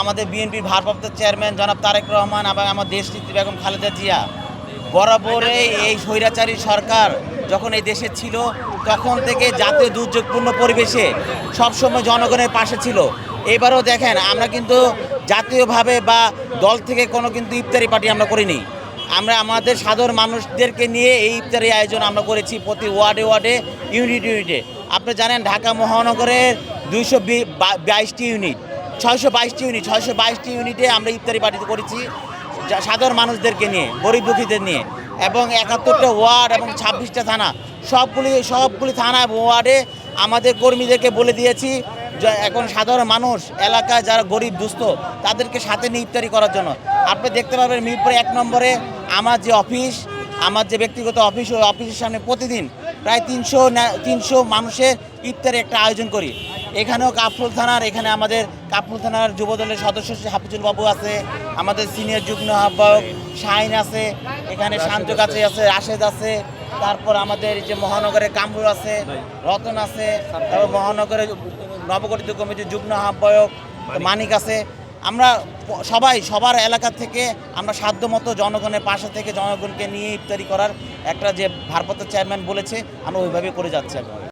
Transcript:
আমাদের বিএনপির ভারপ্রাপ্ত চেয়ারম্যান জনাব তারেক রহমান এবং আমার দেশনেত্রী বেগম খালেদা জিয়া। বরাবরই এই স্বৈরাচারী সরকার যখন এই দেশে ছিল, তখন থেকে জাতীয় দুর্যোগপূর্ণ পরিবেশে সবসময় জনগণের পাশে ছিল। এবারও দেখেন, আমরা কিন্তু জাতীয়ভাবে বা দল থেকে কোনো কিন্তু ইফতারি পার্টি আমরা করিনি। আমরা আমাদের সাধারণ মানুষদেরকে নিয়ে এই ইফতারি আয়োজন আমরা করেছি প্রতি ওয়ার্ডে ওয়ার্ডে, ইউনিট ইউনিটে। আপনি জানেন, ঢাকা মহানগরের দুইশো বাইশটি ইউনিট। ছয়শো বাইশটি ইউনিট ছয়শো বাইশটি ইউনিটে আমরা ইফতারি পার্টি করেছি সাধারণ মানুষদেরকে নিয়ে, গরিব দুঃখীদের নিয়ে এবং একাত্তরটা ওয়ার্ড এবং ছাব্বিশটা থানা। সবগুলি সবগুলি থানা ওয়ার্ডে আমাদের কর্মীদেরকে বলে দিয়েছি যে এখন সাধারণ মানুষ, এলাকায় যারা গরিব, দুস্থ, তাদেরকে সাথে নিয়ে ইফতারি করার জন্য। আপনি দেখতে পাবেন মিরপুর এক নম্বরে আমার যে অফিস, আমার যে ব্যক্তিগত অফিস, ওই অফিসের সামনে প্রতিদিন প্রায় তিনশো তিনশো মানুষের ইফতারি একটা আয়োজন করি। এখানেও কাফরুল থানার এখানে আমাদের কাফরুল থানার যুবদলের সদস্য হাফিজুল বাবু আছে আমাদের সিনিয়র যুগ্ম আহ্বায়ক শাহিন আছে এখানে শান্ত কাছে আছে রাশেদ আছে তারপর আমাদের এই যে মহানগরের কামরুল আছে রতন আছে তারপর মহানগরের নবগঠিত কমিটির যুগ্ম আহ্বায়ক মানিক আছে। আমরা সবাই সবার এলাকা থেকে আমরা সাধ্যমতো জনগণের পাশে থেকে জনগণকে নিয়ে ইফতারি করার একটা যে ভারপ্রাপ্ত চেয়ারম্যান বলেছে আমরা ওইভাবে করে যাচ্ছি এখন।